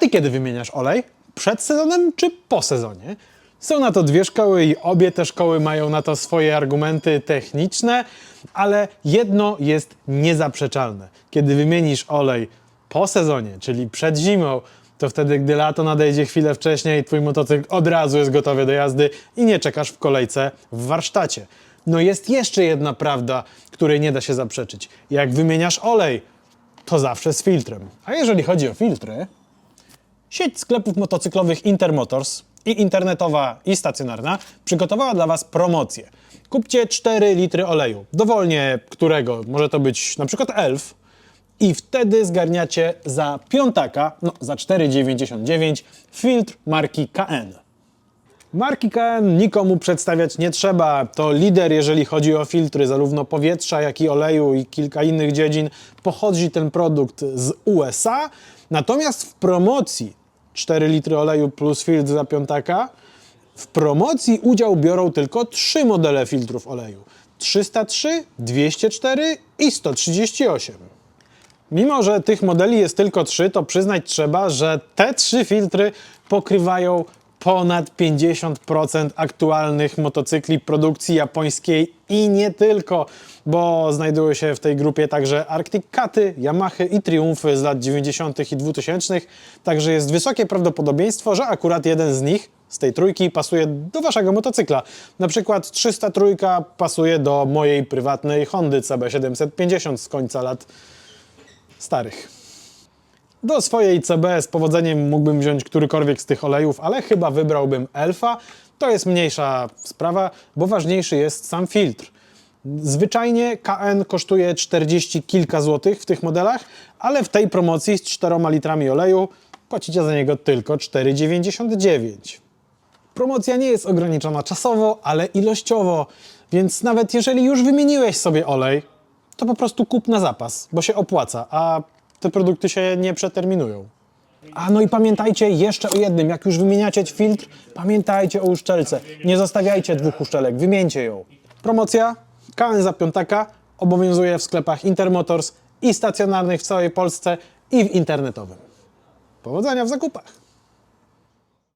ty kiedy wymieniasz olej? Przed sezonem czy po sezonie? Są na to dwie szkoły i obie te szkoły mają na to swoje argumenty techniczne, ale jedno jest niezaprzeczalne. Kiedy wymienisz olej po sezonie, czyli przed zimą, to wtedy, gdy lato nadejdzie chwilę wcześniej, twój motocykl od razu jest gotowy do jazdy i nie czekasz w kolejce w warsztacie. No jest jeszcze jedna prawda, której nie da się zaprzeczyć. Jak wymieniasz olej, to zawsze z filtrem. A jeżeli chodzi o filtry, Sieć sklepów motocyklowych Intermotors i internetowa i stacjonarna przygotowała dla Was promocję. Kupcie 4 litry oleju, dowolnie którego, może to być na przykład Elf i wtedy zgarniacie za piątaka, no za 4,99 filtr marki KN. Marki KN nikomu przedstawiać nie trzeba. To lider, jeżeli chodzi o filtry, zarówno powietrza, jak i oleju i kilka innych dziedzin. Pochodzi ten produkt z USA. Natomiast w promocji 4 litry oleju plus filtr za piątaka, w promocji udział biorą tylko trzy modele filtrów oleju. 303, 204 i 138. Mimo, że tych modeli jest tylko trzy, to przyznać trzeba, że te trzy filtry pokrywają ponad 50% aktualnych motocykli produkcji japońskiej i nie tylko, bo znajdują się w tej grupie także Arctic Caty, Yamahy i Triumfy z lat 90. i 2000. Także jest wysokie prawdopodobieństwo, że akurat jeden z nich z tej trójki pasuje do waszego motocykla. Na przykład 303 pasuje do mojej prywatnej Hondy CB750 z końca lat starych. Do swojej CB z powodzeniem mógłbym wziąć którykolwiek z tych olejów, ale chyba wybrałbym Elfa. To jest mniejsza sprawa, bo ważniejszy jest sam filtr. Zwyczajnie KN kosztuje 40 kilka złotych w tych modelach, ale w tej promocji z 4 litrami oleju płacicie za niego tylko 4,99. Promocja nie jest ograniczona czasowo, ale ilościowo, więc nawet jeżeli już wymieniłeś sobie olej, to po prostu kup na zapas, bo się opłaca, a te produkty się nie przeterminują. A no i pamiętajcie jeszcze o jednym, jak już wymieniacie filtr, pamiętajcie o uszczelce. Nie zostawiajcie dwóch uszczelek, wymieńcie ją. Promocja KN za piątaka obowiązuje w sklepach Intermotors i stacjonarnych w całej Polsce i w internetowym. Powodzenia w zakupach!